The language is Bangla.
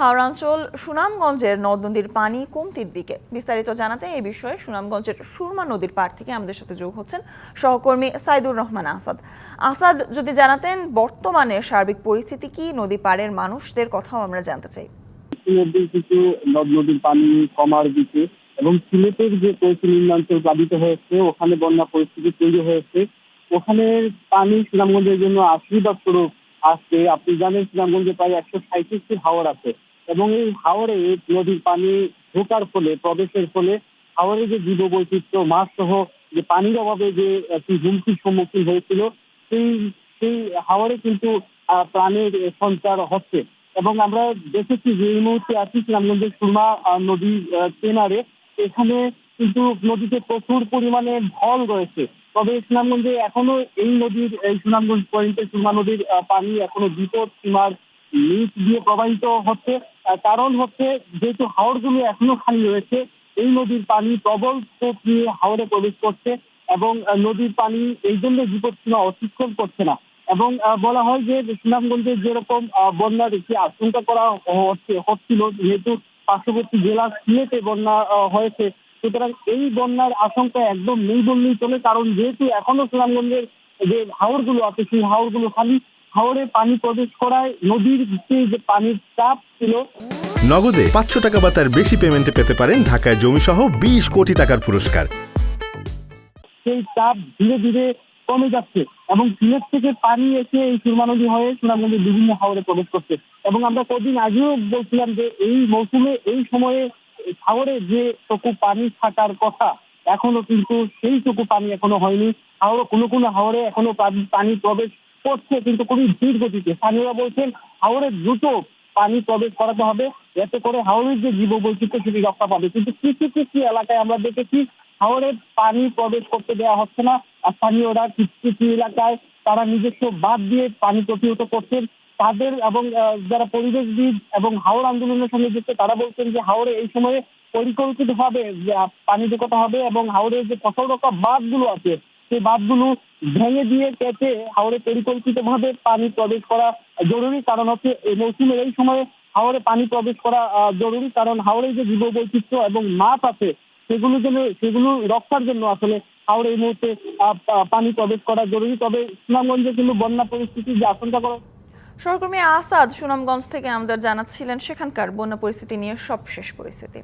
হাওড়াঞ্চল, সুনামগঞ্জের নদ নদীর পানি কমতির দিকে। বিস্তারিত জানাতে এই বিষয়ে সুনামগঞ্জের সুরমা নদীর পাড় থেকে আমাদের সাথে যোগ হচ্ছেন সহকর্মী সাইদুর রহমান আসাদ। আসাদ, যদি জানাতেন বর্তমানে সার্বিক পরিস্থিতি কি, নদী পাড়ের মানুষদের কথাও আমরা জানতে চাই। কিছু নদ নদীর পানি কমার দিকে এবং সিলেটের যে পরিস্থিতি নিম্নাঞ্চল প্লাবিত হয়েছে, ওখানে বন্যা পরিস্থিতি তৈরি হয়েছে। ওখানে পানি সুনামগঞ্জের জন্য আশীর্বাদ স্বরূপ আসছে আপনি জানেন সুনামগঞ্জে প্রায় একশো সাঁত্রিশটি হাওর আছে এবং এই হাওরে নদীর পানি ঢোকার ফলে প্রবেশের ফলে হাওরে যে জীব বৈচিত্র্য মাছ সহ যে পানির অভাবে যে একটি হুমকির সম্মুখীন হয়েছিল সেই সেই হাওরে কিন্তু প্রাণের সঞ্চার হচ্ছে। এবং আমরা দেখেছি যে এই মুহূর্তে আছি সুনামগঞ্জের সুরমা আহ, নদী আহ, কেনারে। এখানে কিন্তু নদীতে প্রচুর পরিমাণে ঢল রয়েছে। তবে সুনামগঞ্জে এখনও এই নদীর, এই সুনামগঞ্জ পয়েন্টে সুরমা নদীর পানি এখনও বিপদ সীমার নিচ দিয়ে প্রবাহিত হচ্ছে। কারণ হচ্ছে যেহেতু হাওড়গুলো এখনও খালি রয়েছে, এই নদীর পানি প্রবল স্রোত নিয়ে হাওড়ে প্রবেশ করছে এবং নদীর পানি এই জন্য বিপদ সীমা অতিক্রম করছে না। এবং বলা হয় যে সুনামগঞ্জে যেরকম বন্যার একটি আশঙ্কা করা হচ্ছে, হচ্ছিল, যেহেতু পার্শ্ববর্তী জেলা সিলেটে বন্যা হয়েছে সুতরাং এই বন্যার আশঙ্কা একদম নেই বললেই চলে কারণ যেহেতু এখনও সুনামগঞ্জের যে হাওরগুলো আছে সেই হাওরগুলো খালি হাওরে পানি প্রবেশ করায় নদীর যে পানির চাপ ছিল। নগদে পাঁচশো টাকা বা তার বেশি পেমেন্টে পেতে পারেন ঢাকায় জমিসহ বিশ কোটি টাকার পুরস্কার। সেই চাপ ধীরে ধীরে কমে যাচ্ছে এবং সিলেট থেকে পানি এসে এই সুরমা নদী হয়ে সুনামগঞ্জের বিভিন্ন হাওরে প্রবেশ করছে। এবং আমরা কদিন আগেও বলছিলাম যে এই মৌসুমে এই সময়ে হাওরে যে টুকু পানি থাকার কথা, এখনও কিন্তু সেই টুকু পানি এখনও হয়নি। হাওড়ে কোনো কোনো হাওরে এখনও পানি- পানি প্রবেশ করছে, কিন্তু খুবই ধীর গতিতে। স্থানীয়রা বলছেন হাওড়ে দ্রুত পানি প্রবেশ করাতে হবে। এতে করে হাওড়ের যে জীব বৈচিত্র্য সেটি রক্ষা পাবে। কিন্তু কিছু কিছু এলাকায় আমরা দেখেছি হাওড়ে পানি প্রবেশ করতে দেওয়া হচ্ছে না। আর স্থানীয়রা কিছু কিছু এলাকায় তারা নিজস্ব বাদ দিয়ে পানি প্রতিহত করছেন। তাদের এবং যারা পরিবেশবিদ এবং হাওড় আন্দোলনের সঙ্গে যুক্ত, তারা বলছেন যে হাওড়ে এই সময়ে পরিকল্পিত ভাবে পানি ঢোকাতে হবে এবং হাওড়ের যে ফসল রক্ষা বাঁধগুলো আছে, সেই বাঁধগুলো ভেঙে দিয়ে কেটে হাওড়ে পরিকল্পিত ভাবে পানি প্রবেশ করা জরুরি। কারণ হচ্ছে, এই মৌসুমের এই সময়ে হাওড়ে পানি প্রবেশ করা জরুরি। কারণ হাওড়ে যে জীব বৈচিত্র্য এবং মাছ আছে, সেগুলো যেন, সেগুলো রক্ষার জন্য আসলে হাওড়ে এই মুহূর্তে পানি প্রবেশ করা জরুরি। তবে সুনামগঞ্জে কিন্তু বন্যা পরিস্থিতি যে আশঙ্কা করা সহকর্মী আসাদ সুনামগঞ্জ থেকে আমাদের জানাচ্ছিলেন সেখানকার বন্যা পরিস্থিতি নিয়ে সবশেষ পরিস্থিতি।